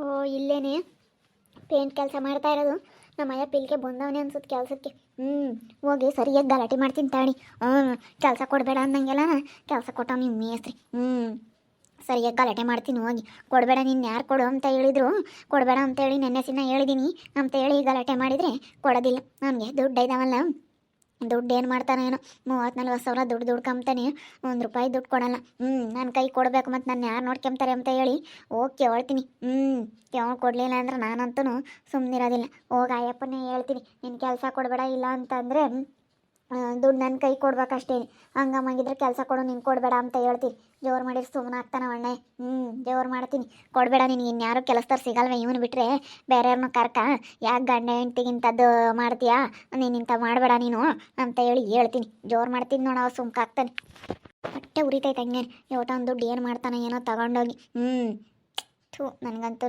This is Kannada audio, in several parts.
ಓ, ಇಲ್ಲೇನೆ. ಪೇಂಟ್ ಕೆಲಸ ಮಾಡ್ತಾ ಇರೋದು. ನಮ್ಮ ಅಯ್ಯ ಪಿಲ್ಗೆ ಬಂದವನೇ ಅನ್ಸುತ್ತೆ ಕೆಲಸಕ್ಕೆ. ಹ್ಞೂ ಹೋಗಿ ಸರಿಯಾಗಿ ಗಲಾಟೆ ಮಾಡ್ತೀನಿ ತಾಳಿ. ಹ್ಞೂ ಕೆಲಸ ಕೊಡಬೇಡ ಅಂದಂಗೆಲ್ಲ ಕೆಲಸ ಕೊಟ್ಟ ನಿಮ್ಮ ಮೇಸ್ತ್ರಿ. ಹ್ಞೂ ಸರಿಯಾಗಿ ಗಲಾಟೆ ಮಾಡ್ತೀನಿ ಹೋಗಿ. ಕೊಡಬೇಡ, ನೀನು ಯಾರು ಕೊಡು ಅಂತ ಹೇಳಿದ್ರು. ಕೊಡಬೇಡ ಅಂತ ಹೇಳಿ ನೆನ್ನೆ ಸಿನ ಹೇಳಿದ್ದೀನಿ ಅಂತ ಹೇಳಿ ಗಲಾಟೆ ಮಾಡಿದರೆ ಕೊಡೋದಿಲ್ಲ. ನನಗೆ ದುಡ್ಡು ಇದಾವಲ್ಲ ದುಡ್ಡು ಏನು ಮಾಡ್ತಾನೆ ಏನೋ. ಮೂವತ್ತು ನಲ್ವತ್ತು ಸಾವಿರ ದುಡ್ಡು ದುಡ್ಕೊಂತಾನೆ ಒಂದು ರೂಪಾಯಿ ದುಡ್ಡು ಕೊಡಲ್ಲ. ಹ್ಞೂ ನನ್ನ ಕೈ ಕೊಡಬೇಕು ಮತ್ತು ನನ್ನ ಯಾರು ನೋಡ್ಕೊಂತಾರೆ ಅಂತ ಹೇಳಿ ಹೋಗಿ ಕೇಳ್ತೀನಿ. ಹ್ಞೂ ಕೇಳ್ ಕೊಡಲಿಲ್ಲ ಅಂದ್ರೆ ನಾನಂತೂ ಸುಮ್ಮನಿರೋದಿಲ್ಲ ಹೋಗಿ ಅಯ್ಯಪ್ಪನೇ ಹೇಳ್ತೀನಿ. ನಿನ್ನ ಕೆಲಸ ಕೊಡಬೇಡ ಇಲ್ಲ ಅಂತಂದರೆ ದುಡ್ಡು ನನ್ನ ಕೈ ಕೊಡ್ಬೇಕಷ್ಟೇ ಹಂಗಮ್ಮಾಗಿದ್ರೆ ಕೆಲಸ ಕೊಡು, ನೀನು ಕೊಡಬೇಡ ಅಂತ ಹೇಳ್ತೀನಿ. ಜೋರು ಮಾಡಿದ್ರೆ ಸುಮ್ಮನೆ ಆಗ್ತಾನೆ ಒಣ್ಣೆ ಹ್ಞೂ ಜೋರು ಮಾಡ್ತೀನಿ. ಕೊಡಬೇಡ ನಿನಗೆ ಇನ್ಯಾರು ಕೆಲಸದವ್ರು ಸಿಗಲ್ವ ಇವನು ಬಿಟ್ಟರೆ ಬೇರೆಯವ್ರನ್ನ ಕರ್ಕ. ಯಾಕೆ ಗಂಡ ಹೆಂಡ್ತಿಗಿಂಥದ್ದು ಮಾಡ್ತೀಯಾ? ನೀನು ಇಂಥ ಮಾಡಬೇಡ ನೀನು ಅಂತ ಹೇಳಿ ಹೇಳ್ತೀನಿ. ಜೋರು ಮಾಡ್ತೀನಿ ನೋಡ ಸುಮ್ಕಾಗ್ತಾನೆ ಹೊಟ್ಟೆ ಉರಿತೈತೆ ಹಂಗೆ ಒಂದು ದುಡ್ಡು ಏನು ಮಾಡ್ತಾನೆ ಏನೋ ತಗೊಂಡೋಗಿ. ಹ್ಞೂ ಥೂ ನನಗಂತೂ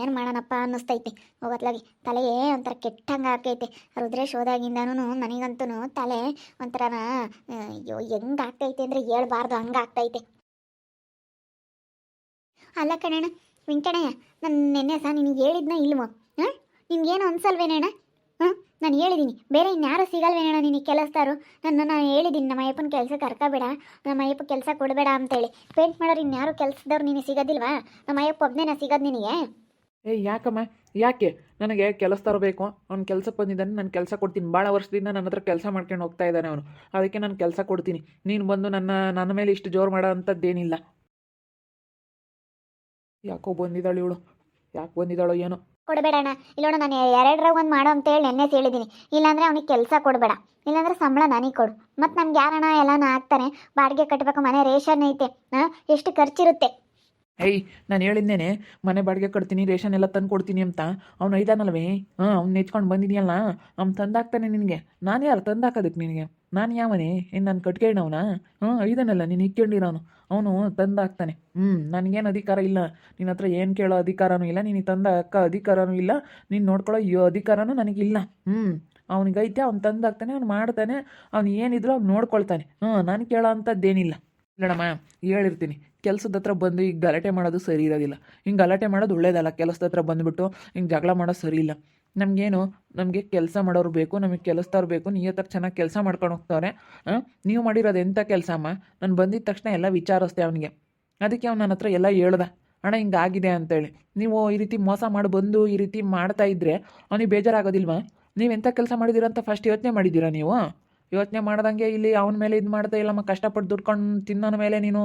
ಏನು ಮಾಡೋಣಪ್ಪ ಅನ್ನಿಸ್ತೈತಿ. ಹೋಗತ್ಲಾಗಿ. ತಲೆ ಒಂಥರ ಕೆಟ್ಟಂಗೆ ಆಕೈತೆ ರುದ್ರೇಶ್ ಹೋದಾಗಿಂದನೂ ನನಗಂತೂ ತಲೆ ಒಂಥರ ಅಯ್ಯೋ, ಹೆಂಗೆ ಆಗ್ತೈತೆ ಅಂದರೆ ಹೇಳ್ಬಾರ್ದು, ಹಂಗೆ ಆಗ್ತೈತೆ. ಅಲ್ಲ ಕಣಣ್ಣ ವೆಂಕಣ್ಣಯ್ಯ ನಾನು ನೆನ್ನೆ ಸಹ ನಿನಗೆ ಹೇಳಿದ್ನ ಇಲ್ವೋ? ಹಾಂ ನಿಮ್ಗೇನು ಅನ್ಸಲ್ವೇನಣ್ಣ? ಹಾಂ ನಾನು ಹೇಳಿದ್ದೀನಿ ಬೇರೆ ಇನ್ಯಾರು ಸಿಗಲ್ವೇನೋ ನಿನಗೆ ಕೆಲಸದಾರು ನನ್ನ ನಾನು ಹೇಳಿದ್ದೀನಿ ನಮ್ಮ ಅಯ್ಯಪ್ಪನ ಕೆಲಸ ಕರ್ಕೋಬೇಡ. ನಮ್ಮ ಅಯ್ಯಪ್ಪ ಕೆಲಸ ಕೊಡಬೇಡ ಅಂತೇಳಿ. ಪೇಂಟ್ ಮಾಡೋರು ಇನ್ಯಾರು ಕೆಲಸದವ್ರು ನಿನಗೆ ಸಿಗೋದಿಲ್ವಾ? ನಮ್ಮ ಅಯ್ಯಪ್ಪ ಒಬ್ಬನೇನ ಸಿಗೋದು ನಿನಗೆ? ಏ, ಯಾಕಮ್ಮ? ಯಾಕೆ? ನನಗೆ ಕೆಲಸ ಬೇಕು. ಅವ್ನು ಕೆಲಸಕ್ಕೆ ಬಂದಿದ್ದಾನೆ. ನಾನು ಕೆಲಸ ಕೊಡ್ತೀನಿ. ಭಾಳ ವರ್ಷದಿಂದ ನನ್ನ ಹತ್ರ ಕೆಲಸ ಮಾಡ್ಕೊಂಡು ಹೋಗ್ತಾ ಇದ್ದಾನೆ ಅವನು. ಅದಕ್ಕೆ ನಾನು ಕೆಲಸ ಕೊಡ್ತೀನಿ. ನೀನು ಬಂದು ನನ್ನ ನನ್ನ ಮೇಲೆ ಇಷ್ಟು ಜೋರು ಮಾಡೋ ಅಂಥದ್ದೇನಿಲ್ಲ ಯಾಕೋ ಬಂದಿದ್ದಾಳು ಇವಳು. ಯಾಕೆ ಬಂದಿದ್ದಾಳು ಏನೋ. ಕೊಡಬೇಡಣ್ಣ. ಇಲ್ಲೋಣ ನಾನು ಎರಡರಾಗ ಒಂದು ಮಾಡೋ ಅಂತೇಳಿ ನೆನ್ನೆ ಹೇಳಿದ್ದೀನಿ ಇಲ್ಲಾಂದ್ರೆ ಅವನಿಗೆ ಕೆಲಸ ಕೊಡಬೇಡ. ಇಲ್ಲಾಂದ್ರೆ ಸಂಬಳ ನನಗೆ ಕೊಡು. ಮತ್ತು ನಮ್ಗೆ ಯಾರಣ್ಣ ಎಲ್ಲಾನ ಹಾಕ್ತಾರೆ? ಬಾಡಿಗೆ ಕಟ್ಟಬೇಕು ಮನೆ ರೇಷನ್ ಐತೆ, ಹಾಂ? ಎಷ್ಟು ಖರ್ಚಿರುತ್ತೆ? ಏಯ್, ನಾನು ಹೇಳಿದ್ದೇನೆ ಮನೆ ಬಾಡಿಗೆ ಕಟ್ತೀನಿ, ರೇಷನ್ ಎಲ್ಲ ತಂದು ಕೊಡ್ತೀನಿ ಅಂತ. ಅವ್ನು ಐದಾನಲ್ವೇ? ಹಾಂ, ಅವ್ನು ನೆಚ್ಕೊಂಡು ಬಂದಿದೆಯಲ್ಲ? ಅವ್ನು ತಂದಾಕ್ತಾನೆ ನಿನಗೆ. ನಾನು ಯಾರು ತಂದಾಕೋದಕ್ಕೆ ನಿನಗೆ? ನಾನು ಯಾವನೇ? ಇನ್ನು ನಾನು ಕಟ್ಕೊಂಡವನ ಹಾಂ, ಐದನಲ್ಲ, ನೀನು ಇಕ್ಕೊಂಡಿರೋನು ಅವನು ತಂದಾಕ್ತಾನೆ. ಹ್ಞೂ ನನಗೇನು ಅಧಿಕಾರ ಇಲ್ಲ. ನಿನ್ನ ಹತ್ರ ಏನು ಕೇಳೋ ಅಧಿಕಾರನೂ ಇಲ್ಲ. ನೀನು ತಂದ ಅಕ್ಕ ಅಧಿಕಾರನೂ ಇಲ್ಲ. ನೀನು ನೋಡ್ಕೊಳ್ಳೋ ಅಯ್ಯೋ ಅಧಿಕಾರನೂ ನನಗಿಲ್ಲ. ಹ್ಞೂ ಅವ್ನಿಗೈತೆ, ಅವ್ನು ತಂದಾಕ್ತಾನೆ, ಅವ್ನು ಮಾಡ್ತಾನೆ. ಅವ್ನು ಏನಿದ್ರು ಅವ್ನು ನೋಡ್ಕೊಳ್ತಾನೆ. ಹ್ಞೂ ನಾನು ಕೇಳೋ ಅಂಥದ್ದೇನಿಲ್ಲ ಇಲ್ಲಡಮ್ಮ ಹೇಳಿರ್ತೀನಿ. ಕೆಲಸದ ಹತ್ರ ಬಂದು ಈಗ ಗಲಾಟೆ ಮಾಡೋದು ಸರಿ ಇರೋದಿಲ್ಲ. ಹಿಂಗೆ ಗಲಾಟೆ ಮಾಡೋದು ಒಳ್ಳೇದಲ್ಲ, ಕೆಲಸದ ಹತ್ರ ಬಂದುಬಿಟ್ಟು ಹಿಂಗೆ ಜಗಳ ಮಾಡೋದು ಸರಿ ಇಲ್ಲ. ನಮಗೇನು, ನಮಗೆ ಕೆಲಸ ಮಾಡೋರು ಬೇಕು, ನಮಗೆ ಕೆಲಸದವ್ರು ಬೇಕು, ನಿಯತ್ತಾಗಿ ಚೆನ್ನಾಗಿ ಕೆಲಸ ಮಾಡ್ಕೊಂಡು ಹೋಗ್ತವ್ರೆ. ನೀವು ಮಾಡಿರೋದು ಎಂಥ ಕೆಲಸ ಅಮ್ಮ ನಾನು ಬಂದಿದ್ದ ತಕ್ಷಣ ಎಲ್ಲ ವಿಚಾರಿಸ್ದೆ ಅವನಿಗೆ. ಅದಕ್ಕೆ ಅವ್ನು ನನ್ನ ಹತ್ರ ಎಲ್ಲ ಹೇಳ್ದೆ. ಅಣ್ಣ, ಹಿಂಗೆ ಆಗಿದೆ ಅಂತೇಳಿ. ನೀವು ಈ ರೀತಿ ಮೋಸ ಮಾಡಿ, ಬಂದು ಈ ರೀತಿ ಮಾಡ್ತಾ ಇದ್ದರೆ ಅವನಿಗೆ ಬೇಜಾರಾಗೋದಿಲ್ವಾ? ನೀವು ಎಂಥ ಕೆಲಸ ಮಾಡಿದ್ದೀರ ಅಂತ ಫಸ್ಟ್ ಯೋಚನೆ ಮಾಡಿದ್ದೀರಾ ನೀವು? ಯೋಚನೆ ಮಾಡ್ದಂಗೆ ಇಲ್ಲಿ ಅವನ ಮೇಲೆ ಇದು ಮಾಡ್ತಾ ಇಲ್ಲಮ್ಮ ಕಷ್ಟಪಟ್ಟು ದುಡ್ಕೊಂಡು ತಿನ್ನೋನ ಮೇಲೆ ನೀನು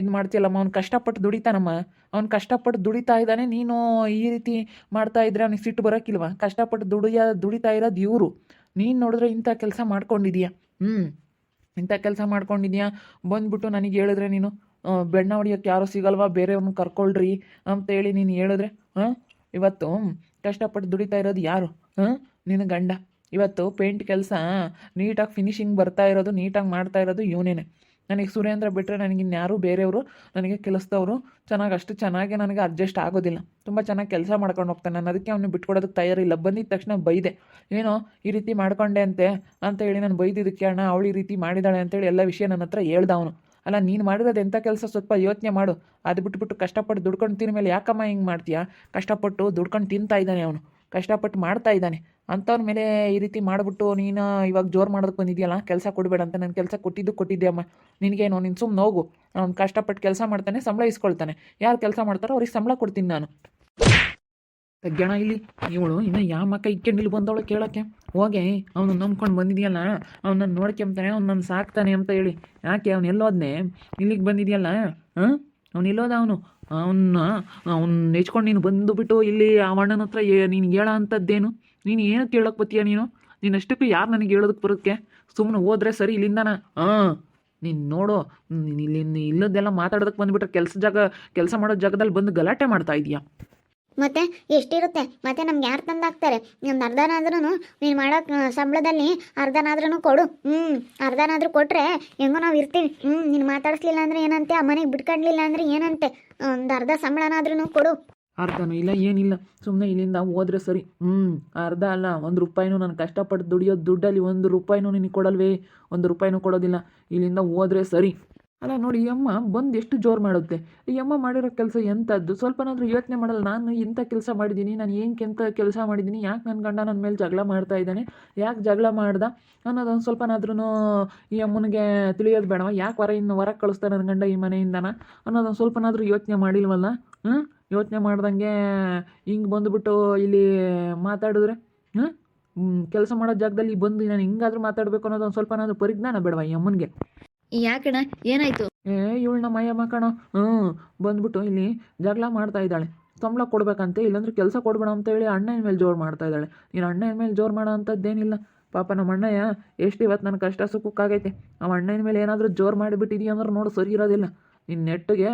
ಇದು ಮಾಡ್ತೀಯಲ್ಲಮ್ಮ ಅವ್ನು ಕಷ್ಟಪಟ್ಟು ದುಡಿತಾನಮ್ಮ. ಅವ್ನು ಕಷ್ಟಪಟ್ಟು ದುಡಿತಾ ಇದ್ದಾನೆ, ನೀನು ಈ ರೀತಿ ಮಾಡ್ತಾ ಇದ್ರೆ ಅವ್ನಿಗೆ ಸಿಟ್ಟು ಬರೋಕ್ಕಿಲ್ವ ಕಷ್ಟಪಟ್ಟು ದುಡಿಯ, ದುಡಿತಾ ಇರೋದು ಇವರು. ನೀನು ನೋಡಿದ್ರೆ ಇಂಥ ಕೆಲಸ ಮಾಡ್ಕೊಂಡಿದೀಯ? ಹ್ಞೂ ಇಂಥ ಕೆಲಸ ಮಾಡ್ಕೊಂಡಿದ್ಯಾ? ಬಂದ್ಬಿಟ್ಟು ನನಗೆ ಹೇಳಿದ್ರೆ ನೀನು ಬೆಣ್ಣ ಹೊಡಿಯೋಕ್ಕೆ ಯಾರೂ ಸಿಗಲ್ವಾ? ಬೇರೆಯವ್ರನ್ನ ಕರ್ಕೊಳ್ರಿ ಅಂತೇಳಿ ನೀನು ಹೇಳಿದ್ರೆ ಹಾಂ ಇವತ್ತು ಕಷ್ಟಪಟ್ಟು ದುಡಿತಾ ಇರೋದು ಯಾರು? ಹಾಂ ನಿನ್ನ ಗಂಡ. ಇವತ್ತು ಪೇಂಟ್ ಕೆಲಸ, ನೀಟಾಗಿ ಫಿನಿಶಿಂಗ್ ಬರ್ತಾ ಇರೋದು, ನೀಟಾಗಿ ಮಾಡ್ತಾ ಇರೋದು ಇವನೇನೆ. ನನಗೆ ಸುರೇಂದ್ರ ಬಿಟ್ಟರೆ ನನಗೆ ಇನ್ಯಾರೂ ಬೇರೆಯವರು, ನನಗೆ ಕೆಲಸದವರು ಚೆನ್ನಾಗಿ ಅಷ್ಟು ಚೆನ್ನಾಗಿ ನನಗೆ ಅಡ್ಜಸ್ಟ್ ಆಗೋದಿಲ್ಲ. ತುಂಬ ಚೆನ್ನಾಗಿ ಕೆಲಸ ಮಾಡ್ಕೊಂಡು ಹೋಗ್ತಾನೆ. ನಾನು ಅದಕ್ಕೆ ಅವನು ಬಿಟ್ಕೊಡೋದಕ್ಕೆ ತಯಾರಿಲ್ಲ ಬಂದಿದ್ದ ತಕ್ಷಣ ಬೈದೆ. ಏನೋ ಈ ರೀತಿ ಮಾಡ್ಕೊಂಡೆ ಅಂತೆ, ಅಂತ ಹೇಳಿ ನಾನು ಬೈದಿದ್ದಕ್ಕೆ ಅಣ್ಣ, ಅವಳು ಈ ರೀತಿ ಮಾಡಿದಾಳೆ ಅಂತೇಳಿ ಎಲ್ಲ ವಿಷಯ ನನ್ನ ಹತ್ರ ಹೇಳ್ದ ಅವನು. ಅಲ್ಲ, ನೀನು ಮಾಡಿರೋದು ಎಂಥ ಕೆಲಸ ಸ್ವಲ್ಪ ಯೋಚನೆ ಮಾಡು. ಅದು ಬಿಟ್ಬಿಟ್ಟು ಕಷ್ಟಪಟ್ಟು ದುಡ್ಕೊಂಡು ತಿನ್ನ ಮೇಲೆ ಯಾಕಮ್ಮ ಹಿಂಗೆ ಮಾಡ್ತೀಯಾ? ಕಷ್ಟಪಟ್ಟು ದುಡ್ಕೊಂಡು ತಿಂತಾ ಇದ್ದಾನೆ ಅವನು. ಕಷ್ಟಪಟ್ಟು ಮಾಡ್ತಾ ಇದ್ದಾನೆ. ಅಂಥವ್ರ ಮೇಲೆ ಈ ರೀತಿ ಮಾಡಿಬಿಟ್ಟು ನೀನು ಇವಾಗ ಜೋರು ಮಾಡೋದಕ್ಕೆ ಬಂದಿದೆಯಲ್ಲ, ಕೆಲಸ ಕೊಡಬೇಡ ಅಂತ ನಾನು ಕೆಲಸ ಕೊಟ್ಟಿದ್ದು ಕೊಟ್ಟಿದ್ದೆ ಅಮ್ಮ. ನಿನಗೇನು, ನೀನು ಸುಮ್ಮನೆ ಹೋಗು. ಅವ್ನು ಕಷ್ಟಪಟ್ಟು ಕೆಲಸ ಮಾಡ್ತಾನೆ, ಸಂಬಳ ಇಸ್ಕೊಳ್ತಾನೆ. ಯಾರು ಕೆಲಸ ಮಾಡ್ತಾರೋ ಅವ್ರಿಗೆ ಸಂಬಳ ಕೊಡ್ತೀನಿ ನಾನು. ತಗ್ಗಣ ಇಲ್ಲಿ. ಇವಳು ಇನ್ನು ಯಾವ ಮಕ್ಕ ಇಕ್ಕಂಡು ಇಲ್ಲಿ ಬಂದವಳು ಕೇಳೋಕ್ಕೆ? ಹೋಗೆ. ಅವನು ನಂಬ್ಕೊಂಡು ಬಂದಿದೆಯಲ್ಲ, ಅವನನ್ನು ನೋಡ್ಕೊಂತಾನೆ ಅವ್ನು ನನ್ನ ಸಾಕ್ತಾನೆ ಅಂತ ಹೇಳಿ. ಯಾಕೆ? ಅವ್ನು ಎಲ್ಲೋದ್ನೆ ಇಲ್ಲಿಗೆ ಬಂದಿದೆಯಲ್ಲ, ಹಾಂ? ಅವ್ನು ಇಲ್ಲೋದ ಅವನು? ಅವನ್ನ ಅವ್ನು ನೆಚ್ಕೊಂಡು ನೀನು ಬಂದುಬಿಟ್ಟು ಇಲ್ಲಿ ಆ ಅಣ್ಣನ ಹತ್ರ ನೀನು ಹೇಳೋ ಅಂಥದ್ದೇನು ನೀನು ಏನು ಕೇಳೋಕೆ ಬತ್ತೀಯ ನೀನು? ನೀನು ಅಷ್ಟಕ್ಕೂ ಯಾರು ನನಗೆ ಹೇಳೋದಕ್ಕೆ ಬರೋಕ್ಕೆ? ಸುಮ್ಮನೆ ಹೋದ್ರೆ ಸರಿ ಇಲ್ಲಿಂದನ? ಹಾಂ ನೀನು ನೋಡು, ನೀನು ಇಲ್ಲಿ ಇಲ್ಲದೆಲ್ಲ ಮಾತಾಡೋದಕ್ಕೆ ಬಂದುಬಿಟ್ರೆ ಕೆಲಸ ಜಾಗ, ಕೆಲಸ ಮಾಡೋ ಜಾಗದಲ್ಲಿ ಬಂದು ಗಲಾಟೆ ಮಾಡ್ತಾ ಇದೀಯಾ. ಮತ್ತೆ ಎಷ್ಟಿರುತ್ತೆ? ಮತ್ತೆ ನಮ್ಗೆ ಯಾರು ತಂದಾಕ್ತಾರೆ? ನಿಮ್ದು ಅರ್ಧನಾದ್ರೂ ನೀನು ಮಾಡೋ ಸಂಬಳದಲ್ಲಿ ಅರ್ಧನಾದ್ರೂ ಕೊಡು. ಹ್ಞೂ ಅರ್ಧನಾದ್ರೂ ಕೊಟ್ಟರೆ ಹೆಂಗೋ ನಾವು ಇರ್ತೀವಿ. ಹ್ಞೂ ನೀನು ಮಾತಾಡಿಸ್ಲಿಲ್ಲ ಅಂದರೆ ಏನಂತೆ? ಆ ಮನೆಗೆ ಬಿಟ್ಕೊಂಡ್ಲಿಲ್ಲ ಅಂದರೆ ಏನಂತೆ? ಒಂದು ಅರ್ಧ ಸಂಬಳನಾದ್ರೂ ಕೊಡು. ಅರ್ಧನೂ ಇಲ್ಲ, ಏನಿಲ್ಲ. ಸುಮ್ಮನೆ ಇಲ್ಲಿಂದ ಹೋದ್ರೆ ಸರಿ. ಹ್ಞೂ ಅರ್ಧ ಅಲ್ಲ, ಒಂದು ರೂಪಾಯಿನೂ ನಾನು ಕಷ್ಟಪಟ್ಟು ದುಡಿಯೋ ದುಡ್ಡಲ್ಲಿ ಒಂದು ರೂಪಾಯಿನೂ ನಿನಗೆ ಕೊಡಲ್ವೇ? ಒಂದು ರೂಪಾಯಿನೂ ಕೊಡೋದಿಲ್ಲ. ಇಲ್ಲಿಂದ ಹೋದ್ರೆ ಸರಿ. ಅಲ್ಲ ನೋಡಿ, ಈ ಅಮ್ಮ ಬಂದು ಎಷ್ಟು ಜೋರು ಮಾಡುತ್ತೆ. ಈ ಅಮ್ಮ ಮಾಡಿರೋ ಕೆಲಸ ಎಂಥದ್ದು ಸ್ವಲ್ಪನಾದರೂ ಯೋಚನೆ ಮಾಡಲ್ಲ, ನಾನು ಇಂಥ ಕೆಲಸ ಮಾಡಿದ್ದೀನಿ, ನಾನು ಏನಕ್ಕೆ ಎಂಥ ಕೆಲಸ ಮಾಡಿದ್ದೀನಿ, ಯಾಕೆ ನನ್ನ ಗಂಡ ನನ್ನ ಮೇಲೆ ಜಗಳ ಮಾಡ್ತಾ ಇದ್ದಾನೆ? ಯಾಕೆ ಜಗಳ ಮಾಡ್ದ? ಅನ್ನೋದೊಂದು ಸ್ವಲ್ಪನಾದ್ರೂ ಈ ಅಮ್ಮನಿಗೆ ತಿಳಿಯೋದು ಬೇಡವ? ಯಾಕೆ ಹೊರ ಇನ್ನು ಹೊರಗೆ ಕಳಿಸ್ತಾ ನನ್ನ ಗಂಡ ಈ ಮನೆಯಿಂದನ? ಅನ್ನೋದೊಂದು ಸ್ವಲ್ಪನಾದರೂ ಯೋಚನೆ ಮಾಡಿಲ್ವಲ್ಲ? ಹ್ಞೂ ಯೋಚನೆ ಮಾಡ್ದಂಗೆ ಹಿಂಗೆ ಬಂದುಬಿಟ್ಟು ಇಲ್ಲಿ ಮಾತಾಡಿದ್ರೆ? ಹ್ಞೂ ಕೆಲಸ ಮಾಡೋ ಜಾಗದಲ್ಲಿ ಬಂದು ನಾನು ಹಿಂಗಾದ್ರೂ ಮಾತಾಡಬೇಕು ಅನ್ನೋದೊಂದು ಸ್ವಲ್ಪನಾದರೂ ಪರಿಜ್ಞಾನ ಬೇಡವಾ ಈ ಅಮ್ಮನಿಗೆ? ಯಾಕಣ್ಣ? ಏನಾಯ್ತು? ಏ ಇವಳು ನಮ್ಮ ಅಯ್ಯಮ್ಮ ಕಣ ಬಂದ್ಬಿಟ್ಟು ಇಲ್ಲಿ ಜಗಳ ಮಾಡ್ತಾ ಇದ್ದಾಳೆ. ಸಂಬಳ ಕೊಡ್ಬೇಕಂತೆ, ಇಲ್ಲಾಂದ್ರೆ ಕೆಲಸ ಕೊಡ್ಬೇಡ ಅಂತ ಹೇಳಿ ಅಣ್ಣನ ಮೇಲೆ ಜೋರು ಮಾಡ್ತಾ ಇದ್ದಾಳೆ. ನೀನು ಅಣ್ಣನ ಮೇಲೆ ಜೋರು ಮಾಡೋ ಅಂಥದ್ದೇನಿಲ್ಲ ಪಾಪ ನಮ್ಮ ಅಣ್ಣಯ್ಯ ಎಷ್ಟು ಇವತ್ತು ನನ್ನ ಕಷ್ಟ ಸುಖಕ್ಕಾಗೈತೆ ಅವ ಅಣ್ಣನ ಮೇಲೆ ಏನಾದರೂ ಜೋರು ಮಾಡಿಬಿಟ್ಟಿದೀಯ ಅಂದ್ರೆ ನೋಡು, ಸರಿ ಇರೋದಿಲ್ಲ. ನಿನ್ನ ನೆಟ್ಟಿಗೆ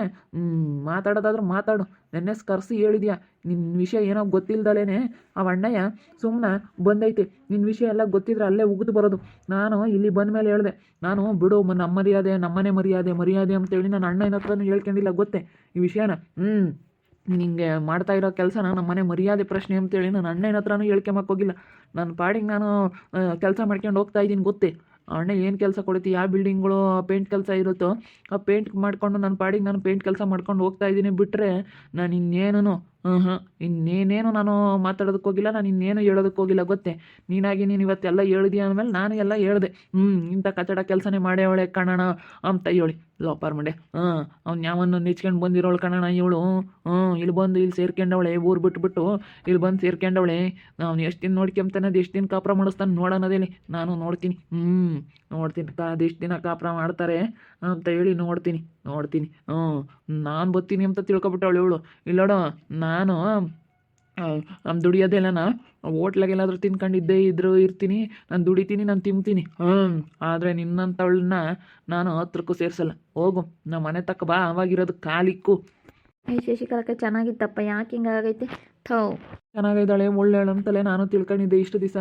ಮಾತಾಡೋದಾದ್ರೂ ಮಾತಾಡು. ನೆನ್ನೆ ಸ್ಕರ್ಸಿ ಹೇಳಿದ್ಯಾ ನಿನ್ನ ವಿಷಯ ಏನೋ ಗೊತ್ತಿಲ್ದಲೇನೆ. ಆ ಅಣ್ಣಯ್ಯ ಸುಮ್ಮನೆ ಬಂದೈತೆ. ನಿನ್ನ ವಿಷಯ ಎಲ್ಲ ಗೊತ್ತಿದ್ರೆ ಅಲ್ಲೇ ಉಗಿದು ಬರೋದು. ನಾನು ಇಲ್ಲಿ ಬಂದ ಮೇಲೆ ಹೇಳಿದೆ, ನಾನು ಬಿಡು ನಮ್ಮ ಮರ್ಯಾದೆ ನಮ್ಮನೆ ಮರ್ಯಾದೆ ಮರ್ಯಾದೆ ಅಂತೇಳಿ ನಾನು ಅಣ್ಣನ ಹತ್ರನೂ ಹೇಳ್ಕೊಂಡಿಲ್ಲ ಗೊತ್ತೇ ಈ ವಿಷಯನ. ಹ್ಞೂ ನಿಂಗೆ ಮಾಡ್ತಾ ಇರೋ ಕೆಲಸನ ನಮ್ಮ ಮನೆ ಮರ್ಯಾದೆ ಪ್ರಶ್ನೆ ಅಂತೇಳಿ ನಾನು ಅಣ್ಣನ ಹತ್ರನೂ ಹೇಳ್ಕೊಂಬಕ್ಕೋಗಿಲ್ಲ ನನ್ನ ಪಾಡಿಗೆ ನಾನು ಕೆಲಸ ಮಾಡ್ಕೊಂಡು ಹೋಗ್ತಾ ಇದ್ದೀನಿ ಗೊತ್ತೇ. ಅಣ್ಣ, ಏನು ಕೆಲಸ ಕೊಡುತ್ತೆ ಯಾವ ಬಿಲ್ಡಿಂಗ್ಗಳು ಪೇಂಟ್ ಕೆಲಸ ಇರುತ್ತೋ, ಆ ಪೇಂಟ್ ಮಾಡಿಕೊಂಡು ನನ್ನ ಪಾಡಿಗೆ ನಾನು ಪೇಂಟ್ ಕೆಲಸ ಮಾಡ್ಕೊಂಡು ಹೋಗ್ತಾ ಇದ್ದೀನಿ ಬಿಟ್ಟರೆ ನಾನು ಇನ್ನೇನು ಹ್ಞೂ ಹ್ಞೂ ಇನ್ನೇನೇನು ನಾನು ಮಾತಾಡೋದಕ್ಕೆ ಹೋಗಿಲ್ಲ, ನಾನು ಇನ್ನೇನು ಹೇಳೋದಕ್ಕೆ ಹೋಗಿಲ್ಲ ಗೊತ್ತೇ? ನೀನಾಗಿ ನೀನು ಇವತ್ತೆಲ್ಲ ಹೇಳಿದ್ಯಾ ಅಂದಮೇಲೆ ನಾನು ಎಲ್ಲ ಹೇಳಿದೆ. ಹ್ಞೂ ಇಂಥ ಕಚಡ ಕೆಲಸನೇ ಮಾಡೇವಳೆ ಕಣಣ ಅಂತ ಹೇಳಿ. ಲೋಪಾರ್ ಮಂಡೆ ಹಾಂ ಅವ್ನು ಯಾವನ್ನ ನೆಚ್ಕೊಂಡು ಬಂದಿರೋಳು ಕಣಣ ಇವಳು. ಹ್ಞೂ ಇಲ್ಲಿ ಬಂದು ಇಲ್ಲಿ ಸೇರ್ಕೊಂಡವಳೆ, ಊರು ಬಿಟ್ಬಿಟ್ಟು ಇಲ್ಲಿ ಬಂದು ಸೇರ್ಕೊಂಡವಳೆ. ಅವ್ನು ಎಷ್ಟು ದಿನ ನೋಡ್ಕೊಂತಾನೆ ಅದು ಎಷ್ಟು ದಿನ ಕಾಪ್ರ ಮಾಡಿಸ್ತಾನೆ ನೋಡೋಣದೇಲಿ ನಾನು ನೋಡ್ತೀನಿ. ಹ್ಞೂ ನೋಡ್ತೀನಿ. ಕಾ ಎಷ್ಟು ದಿನ ಕಾಪ್ರ ಮಾಡ್ತಾರೆ ಅಂತ ಹೇಳಿ ನೋಡ್ತೀನಿ. ನೋಡ್ತೀನಿ. ಹ್ಞೂ ನಾನು ಬರ್ತೀನಿ ಅಂತ ತಿಳ್ಕೊಬಿಟ್ಟವಳು ಇವಳು. ಇಲ್ಲೋಡ, ನಾನು ನಾನು ದುಡಿಯೋದೆಲ್ಲನ ಹೋಟ್ಲಾಗೆಲ್ಲಾದರೂ ತಿನ್ಕೊಂಡಿದ್ದೇ ಇದ್ರು ಇರ್ತೀನಿ. ನಾನು ದುಡಿತೀನಿ, ನಾನು ತಿಂತೀನಿ. ಹ್ಞೂ ಆದರೆ ನಿನ್ನಂಥವಳನ್ನ ನಾನು ಹತ್ರಕ್ಕೂ ಸೇರಿಸಲ್ಲ. ಹೋಗು ನಮ್ಮ ಮನೆ ತಕ್ಕ ಬಾ, ಅವಾಗಿರೋದು ಕಾಲಿಕ್ಕು ಈ ಶಶಿಕಲಕ್ಕೆ ಚೆನ್ನಾಗಿತ್ತಪ್ಪ, ಯಾಕೆ ಹಿಂಗಾಗೈತೆ? ಚೆನ್ನಾಗಿದ್ದಾಳೆ, ಒಳ್ಳೆಯವಳು ಅಂತಲೇ ನಾನು ತಿಳ್ಕೊಂಡಿದ್ದೆ ಇಷ್ಟು ದಿವಸ.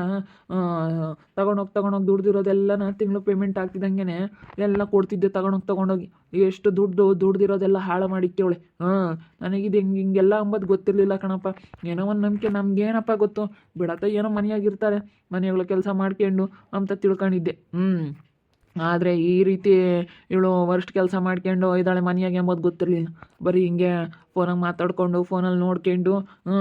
ತಗೊಂಡೋಗಿ ತಗೊಂಡೋಗಿ ದುಡ್ದಿರೋದೆಲ್ಲ ನಾನು ತಿಂಗಳು ಪೇಮೆಂಟ್ ಆಗ್ತಿದ್ದಂಗೆ ಎಲ್ಲ ಕೊಡ್ತಿದ್ದೆ ತಗೊಂಡೋಗಿ ತಗೊಂಡೋಗಿ. ಎಷ್ಟು ದುಡ್ಡು, ದುಡ್ದಿರೋದೆಲ್ಲ ಹಾಳು ಮಾಡಿಟ್ಟೇವಳೆ. ಹಾಂ ನನಗಿದು ಹಿಂಗೆ, ಹಿಂಗೆಲ್ಲ ಅಂಬೋದು ಗೊತ್ತಿರಲಿಲ್ಲ ಕಣಪ್ಪ. ಏನೋ ಒಂದು ನಂಬಿಕೆ, ನಮ್ಗೇನಪ್ಪ ಗೊತ್ತು? ಬಿಡತ್ತ ಏನೋ ಮನೆಯಾಗಿರ್ತಾರೆ ಮನೆಗಳು ಕೆಲಸ ಮಾಡ್ಕೊಂಡು ಅಂತ ತಿಳ್ಕೊಂಡಿದ್ದೆ. ಹ್ಞೂ ಆದರೆ ಈ ರೀತಿ ಇವಳು ವರ್ಸ್ಟ್ ಕೆಲಸ ಮಾಡ್ಕೊಂಡು ಇದ್ದಾಳೆ ಮನೆಯಾಗೆ ಎಂಬುದು ಗೊತ್ತಿರಲಿಲ್ಲ. ಬರೀ ಹಿಂಗೆ ಫೋನಾಗ ಮಾತಾಡ್ಕೊಂಡು ಫೋನಲ್ಲಿ ನೋಡ್ಕೊಂಡು ಹ್ಞೂ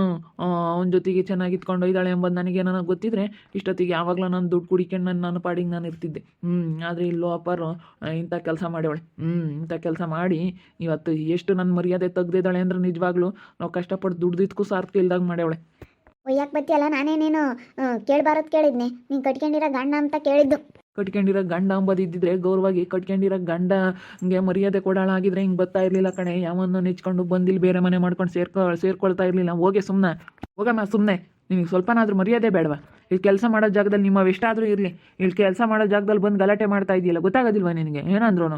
ಅವನ ಜೊತೆಗೆ ಚೆನ್ನಾಗಿ ಇದ್ಕೊಂಡು ಇದ್ದಾಳೆ ಎಂಬುದು ನನಗೇನೋ ಗೊತ್ತಿದ್ರೆ ಇಷ್ಟೊತ್ತಿಗೆ ಯಾವಾಗಲೂ ನಾನು ದುಡ್ಡು ಕುಡಿಕೊಂಡು ನಾನು ನನ್ನ ಪಾಡಿಗೆ ನಾನು ಇರ್ತಿದ್ದೆ. ಹ್ಞೂ ಆದರೆ ಇಲ್ಲೋ ಅಪ್ಪರು ಇಂಥ ಕೆಲಸ ಮಾಡ್ಯವಳೆ. ಹ್ಞೂ ಇಂಥ ಕೆಲಸ ಮಾಡಿ ಇವತ್ತು ಎಷ್ಟು ನನ್ನ ಮರ್ಯಾದೆ ತೆಗ್ದಿದ್ದಾಳೆ ಅಂದ್ರೆ ನಿಜವಾಗ್ಲೂ ನಾವು ಕಷ್ಟಪಟ್ಟು ದುಡ್ದಿದ್ಕೂ ಸಾರ್ಥಕ ಇಲ್ದಾಗ ಮಾಡ್ಯವಳೆ. ಒಯ್ಯಾಕೆ ಬತ್ತಿಯಲ್ಲ? ನಾನೇನೇನು ಕೇಳಬಾರದು ಕೇಳಿದ್ನೆ. ನೀನು ಕಟ್ಕೊಂಡಿರೋ ಗಂಡ ಅಂತ ಕೇಳಿದ್ದು. ಕಟ್ಕೊಂಡಿರೋ ಗಂಡ ಅಂಬದು ಇದ್ದಿದ್ರೆ ಗೌರವಾಗಿ ಕಟ್ಕೊಂಡಿರೋ ಗಂಡಗೆ ಮರ್ಯಾದೆ ಕೊಡಾಳಾಗಿದ್ರೆ ಹಿಂಗೆ ಬರ್ತಾ ಇರಲಿಲ್ಲ ಕಣೆ. ಯಾವನ್ನೋ ನೆಚ್ಕೊಂಡು ಬಂದಿಲ್ಲಿ ಬೇರೆ ಮನೆ ಮಾಡ್ಕೊಂಡು ಸೇರ್ಕೊ, ಸೇರ್ಕೊಳ್ತಾ ಇರಲಿಲ್ಲ. ಹೋಗೆ ಸುಮ್ಮನೆ ಹೋಗಮ್ಮ ಸುಮ್ಮನೆ ನಿನಗೆ ಸ್ವಲ್ಪನಾದ್ರೂ ಮರ್ಯಾದೆ ಬೇಡವಾ? ಇಲ್ಲಿ ಕೆಲಸ ಮಾಡೋ ಜಾಗದಲ್ಲಿ ನಿಮ್ಮ ಎಷ್ಟಾದರೂ ಇರಲಿ. ಇಲ್ಲಿ ಕೆಲಸ ಮಾಡೋ ಜಾಗದಲ್ಲಿ ಬಂದು ಗಲಾಟೆ ಮಾಡ್ತಾ ಇದೆಯಲ್ಲ, ಗೊತ್ತಾಗೋದಿಲ್ವಾ ನಿನಗೆ? ಏನಂದ್ರು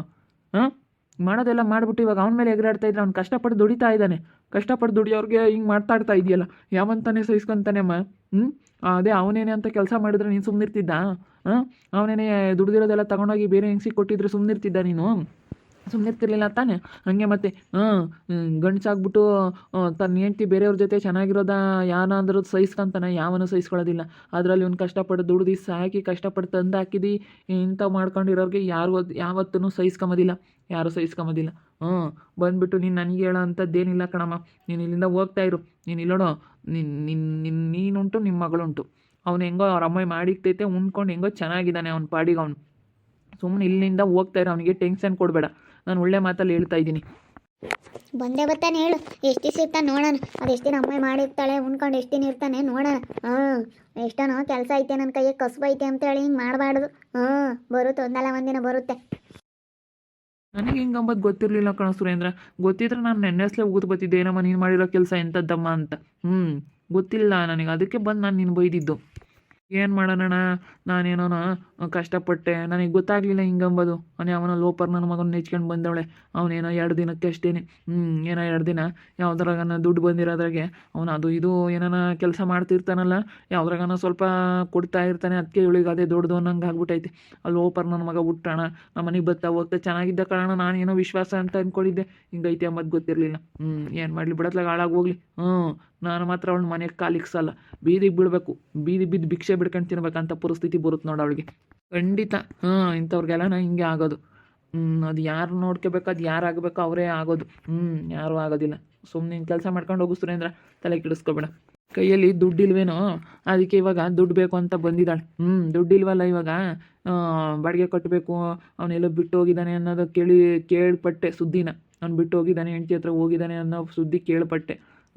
ಹಾಂ? ಮಾಡೋದೆಲ್ಲ ಮಾಡಿಬಿಟ್ಟು ಇವಾಗ ಅವನ ಮೇಲೆ ಎಗರಾಡ್ತಾ ಇದ್ರೆ ಅವ್ನು ಕಷ್ಟಪಟ್ಟು ದುಡಿತಾ ಇದ್ದಾನೆ. ಕಷ್ಟಪಟ್ಟು ದುಡಿಯೋರಿಗೆ ಹಿಂಗೆ ಮಾತಾಡ್ತಾ ಇದೆಯಲ್ಲ. ಯಾವಂತಾನೆ ಸಹಿಸ್ಕೊಂತಾನೆ ಅಮ್ಮ? ಹ್ಞೂ ಅದೇ ಅವನೇನೆ ಅಂತ ಕೆಲಸ ಮಾಡಿದ್ರೆ ನೀನು ಸುಮ್ಮನಿರ್ತಿದ್ದ ಹಾಂ ಅವನೇನೆ ದುಡ್ದಿರೋದೆಲ್ಲ ತಗೊಂಡೋಗಿ ಬೇರೆ ಹೆಂಗ್ಸಿಗೆ ಕೊಟ್ಟಿದ್ರೆ ಸುಮ್ಮನಿರ್ತಿದ್ದ ನೀನು? ಸುಮ್ಮನಿರ್ತಿರ್ಲಿಲ್ಲ ತಾನೆ. ಹಾಗೆ ಮತ್ತೆ ಹಾಂ ಗಂಡ್ಸಾಗ್ಬಿಟ್ಟು ತನ್ನ ಹೆಂಡ್ತಿ ಬೇರೆಯವ್ರ ಜೊತೆ ಚೆನ್ನಾಗಿರೋದ ಯಾನಾದರೂ ಸಹಿಸ್ಕೊಂತಾನೆ, ಯಾವನು ಸಹಿಸ್ಕೊಳ್ಳೋದಿಲ್ಲ. ಅದರಲ್ಲಿ ಇವ್ನು ಕಷ್ಟಪಟ್ಟು ದುಡ್ದು ಸಾಕಿ, ಕಷ್ಟಪಟ್ಟು ತಂದು ಹಾಕಿದ್ದು ಇಂಥ ಮಾಡ್ಕೊಂಡಿರೋರಿಗೆ ಯಾರು ಯಾವತ್ತೂ ಸಹಿಸ್ಕೊಂಬೋದಿಲ್ಲ ಯಾರೂ ಸಹಿಸ್ಕೊಂಬೋದಿಲ್ಲ ಹ್ಞೂ ಬಂದುಬಿಟ್ಟು ನೀನು ನನಗೆ ಹೇಳೋ ಅಂಥದ್ದೇನಿಲ್ಲ ಕಣಮ್ಮ. ನೀನು ಇಲ್ಲಿಂದ ಹೋಗ್ತಾ ಇರು. ನೀನು ಇಲ್ಲೋಡು. ನಿನ್ನ ನಿನ್ನ ನೀನುಂಟು ನಿಮ್ಮ ಮಗಳುಂಟು. ಅವ್ನು ಹೆಂಗೋ ಅವ್ರ ಅಮ್ಮ ಮಾಡಿಕ್ತೈತೆ ಉಂಡ್ಕೊಂಡು ಹೆಂಗೋ ಚೆನ್ನಾಗಿದ್ದಾನೆ ಅವ್ನ ಪಾಡಿಗೆ ಅವನು. ಸುಮ್ಮನೆ ಇಲ್ಲಿಂದ ಹೋಗ್ತಾ ಇರೋ, ಅವನಿಗೆ ಟೆನ್ಷನ್ ಕೊಡಬೇಡ. ನಾನು ಒಳ್ಳೆ ಮಾತಲ್ಲಿ ಹೇಳ್ತಾ ಇದ್ದೀನಿ. ಬಂದೇ ಬರ್ತಾನೆ ಹೇಳು. ಎಷ್ಟು ದಿವಸ ಇರ್ತಾನೆ ನೋಡೋಣ. ಅದು ಎಷ್ಟು ದಿನ ಅಮ್ಮ ಮಾಡಿರ್ತಾಳೆ ಉಣ್ಕೊಂಡು ಎಷ್ಟು ದಿನ ಇರ್ತಾನೆ ನೋಡೋಣ. ಹಾಂ ಎಷ್ಟನೋ ಕೆಲಸ ಐತೆ ನನ್ನ ಕೈಗೆ ಕಸುಬು ಐತೆ ಅಂತೇಳಿ ಹಿಂಗೆ ಮಾಡಬಾರ್ದು. ಹಾಂ ಬರುತ್ತೆ ಒಂದಲ್ಲ ಒಂದಿನ ಬರುತ್ತೆ. ನನಗೆ ಹಿಂಗೆ ಅಂಬದು ಗೊತ್ತಿರಲಿಲ್ಲ ಕಣ ಸುರೇಂದ್ರ. ಗೊತ್ತಿದ್ರೆ ನಾನು ನೆನ್ನೆಸ್ಲೇ ಉಗಿದು ಬತ್ತಿದ್ದೆ ಏನಮ್ಮ ನೀನು ಮಾಡಿರೋ ಕೆಲಸ ಎಂಥದ್ದಮ್ಮ ಅಂತ. ಹ್ಞೂ ಗೊತ್ತಿಲ್ಲ ನನಗೆ. ಅದಕ್ಕೆ ಬಂದು ನಾನು ನೀನು ಬೈದಿದ್ದು. ಏನು ಮಾಡೋಣ ನಾನೇನೋನ ಕಷ್ಟಪಟ್ಟೆ. ನನಗೆ ಗೊತ್ತಾಗಲಿಲ್ಲ ಹಿಂಗಂಬೋದು. ಅವನು ಅವನ ಲೋಪರ್ ನನ್ನ ಮಗನ ನೆಚ್ಕೊಂಡು ಬಂದವಳೆ. ಅವನೇನೋ ಎರಡು ದಿನಕ್ಕೆ ಅಷ್ಟೇನೆ. ಹ್ಞೂ ಏನೋ ಎರಡು ದಿನ. ಯಾವ್ದ್ರಾಗನ ದುಡ್ಡು ಬಂದಿರೋದ್ರಾಗೆ ಅವನು ಅದು ಇದು ಏನನ ಕೆಲಸ ಮಾಡ್ತಿರ್ತಾನಲ್ಲ, ಯಾವ್ದ್ರಾಗನ ಸ್ವಲ್ಪ ಕೊಡ್ತಾ ಇರ್ತಾನೆ. ಅದಕ್ಕೆ ಇವಳಿಗೆ ಅದೇ ದೊಡ್ಡದು ಅನ್ನಂಗೆ ಆಗ್ಬಿಟ್ಟೈತೆ ಆ ಲೋಪರ್ ನನ್ನ ಮಗ ಹುಟ್ಟಣ. ನಮ್ಮ ಮನೆಗೆ ಬರ್ತಾ ಹೋಗ್ತಾ ಚೆನ್ನಾಗಿದ್ದ ಕಾರಣ ನಾನೇನೋ ವಿಶ್ವಾಸ ಅಂತ ಅಂದ್ಕೊಂಡಿದ್ದೆ ಹಿಂಗೈತೆ ಅಂಬದು ಗೊತ್ತಿರಲಿಲ್ಲ. ಹ್ಞೂ ಏನು ಮಾಡಲಿ? ಬಿಡತ್ಲಾಗ ಹಾಳಾಗಿ ಹೋಗ್ಲಿ. ಹ್ಞೂ ನಾನು ಮಾತ್ರ ಅವಳ ಮನೆಗೆ ಕಾಲಿಕ್ಸಲ್ಲ ಬೀದಿಗೆ ಬಿಡಬೇಕು ಬೀದಿ ಬಿದ್ದು ಭಿಕ್ಷೆ ಬಿಡ್ಕೊಂಡು ತಿನ್ಬೇಕಂತ ಪರಿಸ್ಥಿತಿ ಬರುತ್ತೆ ನೋಡು ಅವಳಿಗೆ. ಖಂಡಿತ. ಹಾಂ, ಇಂಥವ್ರಿಗೆಲ್ಲ ಹಿಂಗೆ ಆಗೋದು. ಹ್ಞೂ ಅದು ಯಾರು ನೋಡ್ಕೋಬೇಕು, ಅದು ಯಾರು ಆಗಬೇಕು, ಅವರೇ ಆಗೋದು. ಹ್ಞೂ ಯಾರೂ ಆಗೋದಿಲ್ಲ. ಸುಮ್ಮನೆ ಕೆಲಸ ಮಾಡ್ಕೊಂಡು ಹೋಗು ಸುರೇಂದ್ರ. ತಲೆ ಕೆಡಿಸ್ಕೊಬೇಡ. ಕೈಯಲ್ಲಿ ದುಡ್ಡಿಲ್ವೇನೋ ಅದಕ್ಕೆ ಇವಾಗ ದುಡ್ಡು ಬೇಕು ಅಂತ ಬಂದಿದ್ದಾಳೆ. ಹ್ಞೂ ದುಡ್ಡಿಲ್ವಲ್ಲ ಇವಾಗ? ಬಾಡಿಗೆ ಕಟ್ಟಬೇಕು. ಅವನೆಲ್ಲ ಬಿಟ್ಟು ಹೋಗಿದ್ದಾನೆ ಅನ್ನೋದು ಕೇಳಿ ಕೇಳ್ಪಟ್ಟೆ ಸುದ್ದಿನ. ಅವ್ನು ಬಿಟ್ಟು ಹೋಗಿದ್ದಾನೆ ಹೆಂಡತಿ ಹತ್ರ ಹೋಗಿದ್ದಾನೆ ಅನ್ನೋ ಸುದ್ದಿ ಕೇಳ್ಪಟ್ಟೆ.